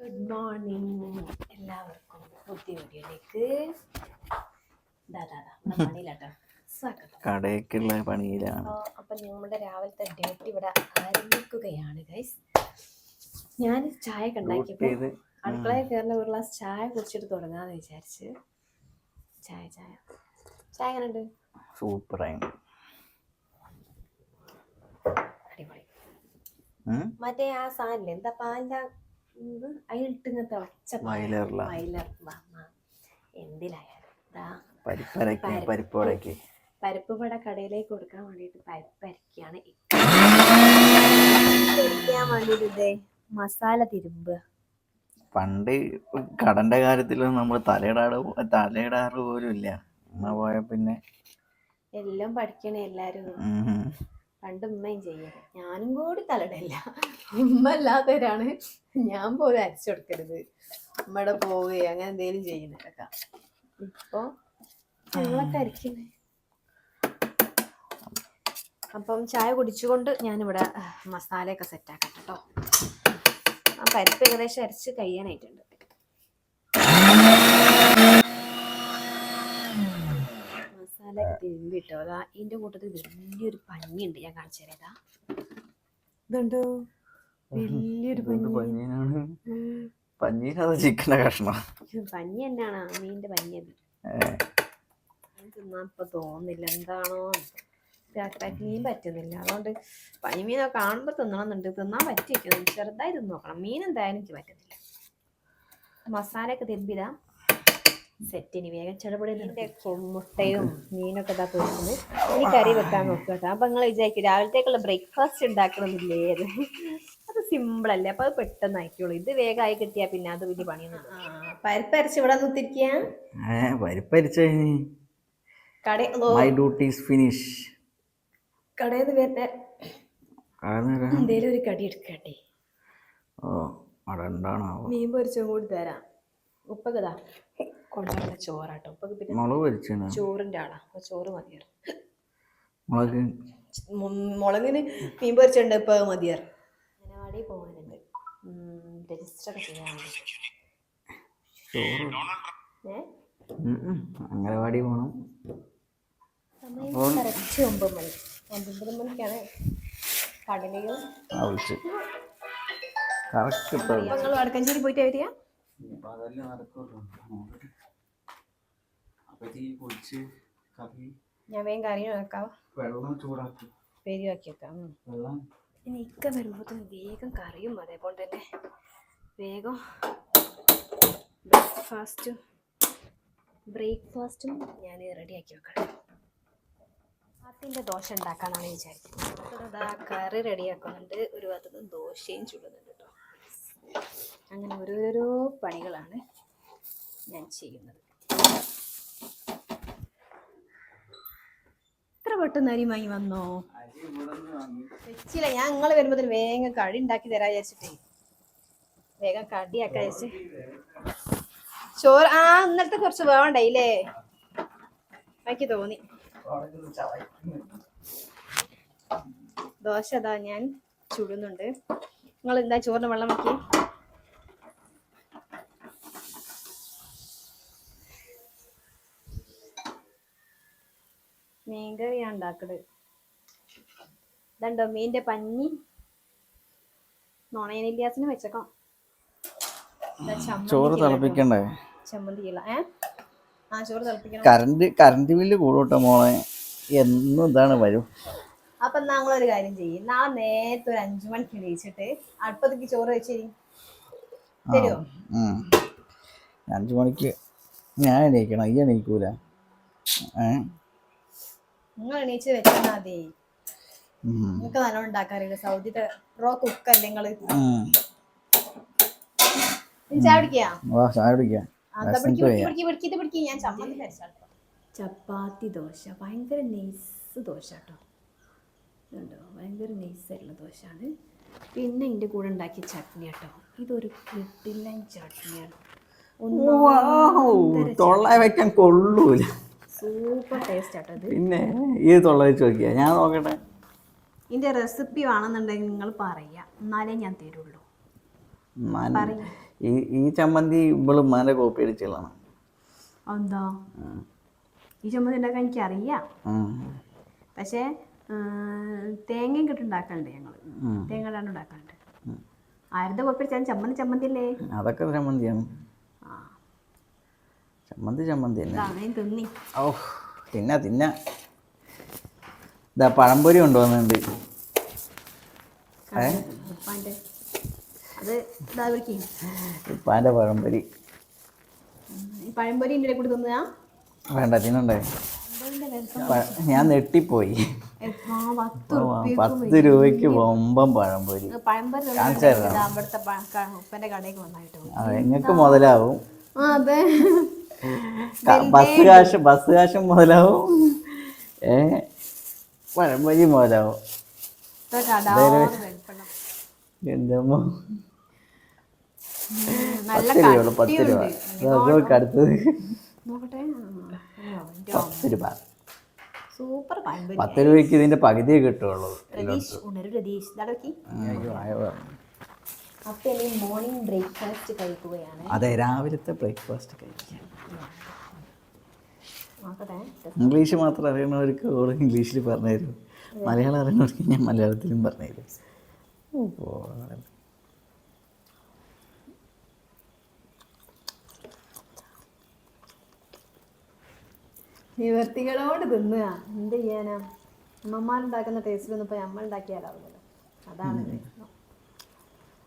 Good morning എല്ലാവർക്കും പുതിയ വീഡിയോയിലേക്ക്. കടയൊക്കെയുള്ള പണിയിലാണ്. അപ്പം നമ്മുടെ രാവിലത്തെ ഡേറ്റ് ഇവിടെ ആരംഭിക്കുകയാണ് ഗൈസ് ഞാൻ ചായ കണ്ടാക്കിയത് ഉണ്ടാക്കിയപ്പോൾ അടുക്കളയിൽ കയറുന്ന ഒരു ഗ്ലാസ് ചായ കുടിച്ചിട്ട് തുടങ്ങാന്ന് വിചാരിച്ച്. ചായ ചായ. ചായ എങ്ങനെയുണ്ട്? സൂപ്പറായിട്ട് അടിപൊളി. മറ്റേ ആ സാധനം എന്താ പാലിന്റെ ഇത് അതിലിട്ട് ഇങ്ങനെ തിളച്ച വയലറില. വയലർ എന്തിലായാലും പരിപ്പ്. വട കടയിലേക്ക് കൊടുക്കാൻ വേണ്ടിട്ട് പരിപ്പ് അരക്കുകയാണ് ഇരിക്കാൻ വേണ്ടിയിട്ട് ഇതേ മസാല തിരുമ്പ്. പണ്ട് കടന്റെ കാര്യത്തിൽ നമ്മൾ തലയിടാറ് തലയിടാറ് പോലും ഇല്ല. അമ്മ പോയ പിന്നെ എല്ലാം പഠിക്കണേ എല്ലാരും. പണ്ട് ഉമ്മയും ചെയ്യരുത് ഞാനും കൂടി തലടല്ല ഉമ്മ അല്ലാത്തവരാണ് ഞാൻ പോലും അരച്ചു കൊടുക്കരുത്. ഉമ്മയുടെ പോവുകയോ അങ്ങനെ എന്തെങ്കിലും ചെയ്യുന്നതൊക്കെ ഇപ്പൊ ഞങ്ങളൊക്കെ അരക്കുന്നേ അപ്പം ചായ കുടിച്ചുകൊണ്ട് ഞാനിവിടെ മസാലയൊക്കെ സെറ്റാക്കട്ടെ കേട്ടോ ആ പരിപ്പ് ഏകദേശം അരച്ച് കഴിയാനായിട്ടുണ്ട്. മസാല ഒക്കെ തിരുമ്പിട്ടോ അതാ ഇതിന്റെ കൂട്ടത്തിൽ വലിയൊരു പഞ്ഞിയുണ്ട്. ഞാൻ കാണിച്ചു തരാം. ഇതുണ്ടോ വലിയൊരു പഞ്ഞി. ഉം. പഞ്ഞീനത് ചിക്കന്റെ കഷ്ണം. പഞ്ഞി തന്നെയാണ്. മീനിന്റെ പഞ്ഞി അത് തിന്നാൻ ഇപ്പൊ തോന്നുന്നില്ല. എന്താണോ എന്തോ. മീൻ പറ്റുന്നില്ല. അതുകൊണ്ട് പനിമീനൊക്കെ കാണുമ്പോ തിന്നണമെന്നുണ്ട്. തിന്നാൻ പറ്റിയിരിക്കുന്നു ചെറുതായി തിന്ന് നോക്കണം. മീൻ എന്തായാലും എനിക്ക് പറ്റുന്നില്ല. മസാലയൊക്കെ തിരുമ്പിതാ സെറ്റിന് വേഗം ചെറുപടിന്റെ മുട്ടയും മീനൊക്കെ ഇതാ പൊരിക്കുന്നത്. ഇനി കറി വെക്കാൻ നോക്കുക കേട്ടോ. അപ്പൊ നിങ്ങൾ വിചാരിക്കും രാവിലത്തേക്കുള്ള ബ്രേക്ക്ഫാസ്റ്റ് ഉണ്ടാക്കണമെന്നില്ലേ അത് അത് സിമ്പിൾ അല്ലേ? അപ്പൊ അത് പെട്ടെന്ന് ആയിക്കോളൂ. ഇത് വേഗമായി കിട്ടിയാ പിന്നെ അത് വലിയ പണിയൊന്നും പരിപ്പരച്ച് ഇവിടെ ഏ പരിപ്പരിച്ച കട മൈ ഡ്യൂട്ടീസ് ഫിനിഷ് കടയിൽ നിന്ന് വരുന്ന എന്തേലും ഒരു കടി എടുക്കട്ടെ. ഓ മീൻ പൊരിച്ചും കൂടി തരാം. ഉപ്പൊക്കെ ഇതാ കൊണ്ടുവരുന്ന ചോറാട്ടോ. പിന്നെ മുളക് ചോറിന്റെ ആളാ. അപ്പൊ ചോറ് മതിയായിരുന്നു. മുളക്? മുളകിന് മീൻ പൊരിച്ചുണ്ട് ഇപ്പൊ മതിയാറ് അംഗനവാടി പോകാനുണ്ട് രജിസ്റ്റർ ചെയ്യാനുണ്ട്. അംഗനവാടി പോണം. സമയം കറക്റ്റ് ഒമ്പത് മണി. ഒമ്പത് മണിക്കാണ് കടലയും ആവശ്യം കറക്റ്റ് വടക്കഞ്ചേരി പോയിട്ട് വരിക അതല്ലേ കുടിച്ച് കറി ഞാൻ വേഗം കറി വെക്കാം വെള്ളം ചൂടാക്കി. പേരുവാക്കി വെക്കാം. വെള്ളം. ഇനി ഇക്ക വരുമ്പോഴത്തേന് വേഗം കറിയും അതേപോലെ തന്നെ വേഗം ബ്രേക്ക്ഫാസ്റ്റും ബ്രേക്ക്ഫാസ്റ്റും ഞാൻ റെഡിയാക്കി വെക്കണം. അതിന്റെ ദോശ ഉണ്ടാക്കാനാണ് വിചാരിക്കുന്നത്. അതാ കറി റെഡിയാക്കുന്നുണ്ട് ഒരു ഭാഗത്ത് ദോശയും ചുടുന്നുണ്ട് കേട്ടോ അങ്ങനെ ഓരോരോ പണികളാണ് ഞാൻ ചെയ്യുന്നത്. പെട്ടെന്ന് അരി വാങ്ങി വന്നോ? വെച്ചില്ല ഞാൻ നിങ്ങൾ വരുമ്പോൾ വേഗം കടി ഉണ്ടാക്കി തരാ വിചാരിച്ചിട്ടേ. വേഗം കടിയാക്കാ വിചാരിച്ച്. ചോറ് ആ ഇന്നലത്തെ കുറച്ച് വേവണ്ടായില്ലേ എനിക്ക് തോന്നി. ദോശ അതാ ഞാൻ ചുടുന്നുണ്ട്. നിങ്ങൾ എന്താ ചോറിന് വെള്ളം വെക്കി? മീൻകറിയാണ് ഉണ്ടാക്കൽ. ഇതുണ്ടോ മീന്റെ പഞ്ഞി? നുണയനില്ലാസിന് വെച്ചേക്കാം. ചോറ്. തിളപ്പിക്കണ്ടേ? ചമ്മന്തി ഇല്ല ഏ? ആ ചോറ് തിളപ്പിക്കണം. കറണ്ട് കറണ്ട് ബില്ല് കൂടോട്ടോ മോളെ? എന്നും ഇതാണ് വരും. അപ്പൊ ഞങ്ങളൊരു കാര്യം ചെയ്യും. നാളെ നേരത്തെ ഒരു അഞ്ചു മണിക്ക് എണീച്ചിട്ട് അടുപ്പത്തേക്ക് ചോറ് വെച്ചേരി തരുമോ. അഞ്ചു മണിക്ക് ഞാൻ എണീക്കണം. ഈ എണീക്കൂല. ഏ? നിങ്ങൾ എണീച്ച് വെച്ചാൽ മതി. നിങ്ങൾക്ക് നല്ലോണം ഉണ്ടാക്കാറില്ല? സൗദി പ്രോ കുക്ക് അല്ലേ നിങ്ങൾ ചപ്പാത്തി ദോശ. ഭയങ്കര നെയ്സ് ദോശ കേട്ടോ ഇതുണ്ടോ? ഭയങ്കര നൈസായിട്ടുള്ള ദോശയാണ് പിന്നെ ഇതിന്റെ കൂടെ ഉണ്ടാക്കിയ ചട്നി കേട്ടോ ഇതൊരു കിട്ടില്ല ചട്നിയാണ്. ഒന്നും വെക്കാൻ കൊള്ളൂല. സൂപ്പർ ടേസ്റ്റ് ആട്ടോ ഇത് പിന്നെ ഇത് തൊള്ളവെച്ച് നോക്കിയാ ഞാൻ നോക്കട്ടെ. ഇന്റെ റെസിപ്പി വേണമെന്നുണ്ടെങ്കിൽ നിങ്ങൾ പറയാ. എന്നാലേ ഞാൻ തരുള്ളൂ. പറയ്. ഈ ഈ ചമ്മന്തി ഇവൾ ഉമ്മാന്റെ കോപ്പി അടിച്ചുള്ളതാണ് എന്താ? ഈ ചമ്മന്തി ഉണ്ടാക്കാൻ എനിക്കറിയാം. പക്ഷേ തേങ്ങയും കിട്ടും കിട്ടുണ്ടാക്കലുണ്ട് ഞങ്ങൾ. തേങ്ങ ഇടാണ്ട് ഉണ്ടാക്കലുണ്ട്. ആരുടെ കോപ്പി ചമ്മന്തി ചമ്മന്തി അല്ലേ അതൊക്കെ ചമ്മന്തിയാണ്. ചമ്മന്തി ചമ്മന്തി തന്നെ. ഓ തിന്ന. തിന്ന ഇതാ പഴംപൊരി കൊണ്ടുവന്നുണ്ട് ഉപ്പാന്റെ. ഉപ്പാന്റെ പഴംപൊരി. പഴംപൊരി എന്റെ കൂടെ തിന്നുക വേണ്ട തിന്നണ്ടേ. ഞാൻ നെട്ടിപ്പോയി. പത്ത് രൂപയ്ക്ക് വമ്പം പഴംപൊരി. പഴംപൊരി കാണിച്ചു തരാം. ഇതാ ഇവിടുത്തെ പ- ക- ഉപ്പന്റെ കടയ്ക്ക് വന്നായിട്ട്. പോയി. ആ നിങ്ങൾക്ക് മുതലാവും അതെ. ബസ് കാശ് ബസ് കാശും മുതലാവും. ഏ? പഴംപൊരി മുതലാവും. എന്തമ്മോ പത്ത് രൂപയുള്ളു പത്ത് രൂപ. അടുത്തത്. പത്ത് രൂപ. സൂപ്പർ പത്ത് രൂപയ്ക്ക് ഇതിന്റെ പകുതിയേ കിട്ടുള്ളൂ ഇനി മോർണിംഗ് ബ്രേക്ക്ഫാസ്റ്റ് കഴിക്കുകയാണ്. അതെ രാവിലത്തെ ബ്രേക്ക്ഫാസ്റ്റ് കഴിക്കാം. നോക്കട്ടെ. ഇംഗ്ലീഷ് മാത്രം അറിയണവർക്ക് ഓരോ ഇംഗ്ലീഷിൽ പറഞ്ഞു തരും. മലയാളം അറിയണവർക്ക് ഞാൻ മലയാളത്തിലും പറഞ്ഞു തരും. നിവർത്തികളോട് തിന്നുക. എന്ത് ചെയ്യാനാ? അമ്മമാരുണ്ടാക്കുന്ന ടേസ്റ്റിലൊന്നും ഇപ്പം നമ്മൾ ഉണ്ടാക്കിയാലാവില്ലല്ലോ അതാണ്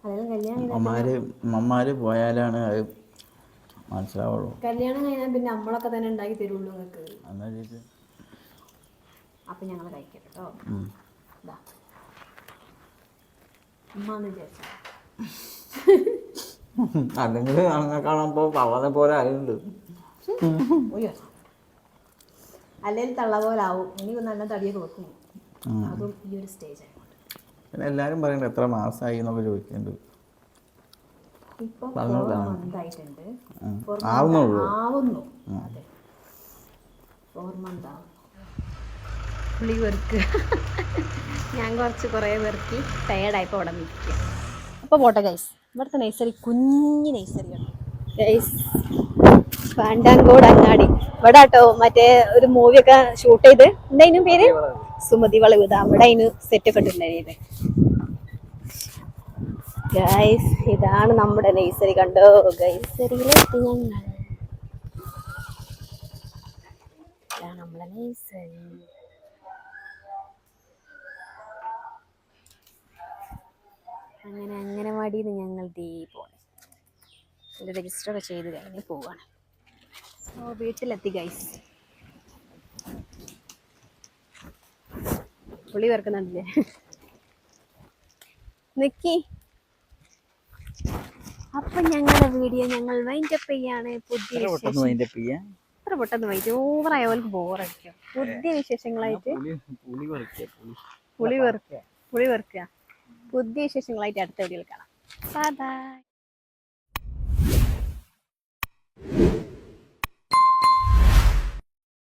അമ്മമാര് അമ്മമാര് പോയാലാണ് അത് മനസ്സിലാവുള്ളൂ. കല്യാണം കഴിഞ്ഞാൽ പിന്നെ നമ്മളൊക്കെ തന്നെ ഉണ്ടാക്കി തരുള്ളൂ നിങ്ങൾക്ക്. അപ്പം ഞങ്ങൾ കഴിക്കാം കേട്ടോ അല്ലെങ്കിൽ അങ്ങനെ കാണുമ്പോൾ പവനെ പോലെ ഉയ്യോ. അല്ലെങ്കിൽ തള്ള പോലെ ആവും. ഇനി നല്ല തടിയൊക്കെ വെക്കും. അതും ഈ ഒരു സ്റ്റേജ് ആയതുകൊണ്ട് പിന്നെ എല്ലാവരും പറയുന്നത് എത്ര മാസമായി എന്നൊക്കെ ചോദിക്കുന്നുണ്ട്. ആവുന്നുള്ളൂ. ആവുന്നു. അതെ. ഫോർ മന്ത് ആവും. പുളി വെറുക്ക് ഞാൻ കുറച്ച് കുറേ വെറുക്കി ടയേർഡായപ്പോൾ അവിടെ നിൽക്കുക അപ്പോൾ പോട്ടെ ഗൈസ് ഇവിടുത്തെ നഴ്സറി കുഞ്ഞ് നഴ്സറിയാണ് ഗൈസ് പാണ്ടാങ്കോട് അങ്ങാടി. ഇവിടെ കേട്ടോ മറ്റേ ഒരു മൂവിയൊക്കെ ഷൂട്ട് ചെയ്ത്. എന്തായാലും പേര്? സുമതി വളവ്. ഇതാ അവിടെ അതിന് സെറ്റൊക്കെ ഇട്ടിട്ടുണ്ടായിരുന്നത് ഗൈസ് ഇതാണ് നമ്മുടെ നെയ്സറി കണ്ടോ? ഗൈസറിയിലെത്തി ഞങ്ങൾ ഇതാണ് നമ്മളെ നെയ്സറി അങ്ങനെ അംഗനവാടിയിൽ നിന്ന് ഞങ്ങൾ ദേ പോണേ. രജിസ്റ്റർ ചെയ്ത് കഴിഞ്ഞ് പോവാണ്. ഓ വീട്ടിലെത്തി ഗൈസ് പുളി വറക്കുന്നുണ്ടല്ലേ? നിക്കി അപ്പൊ ഞങ്ങളുടെ വീഡിയോ ഞങ്ങൾ വൈൻഡ് അപ്പ് ചെയ്യാണ്. പുതിയ ഓവറായ പോലെ പുതിയ വിശേഷങ്ങളായിട്ട് പുളി വെറുക്കുക പുളി വെറുക്കുക പുതിയ വിശേഷങ്ങളായിട്ട് അടുത്ത വീഡിയോയിൽ കാണാം. ബൈ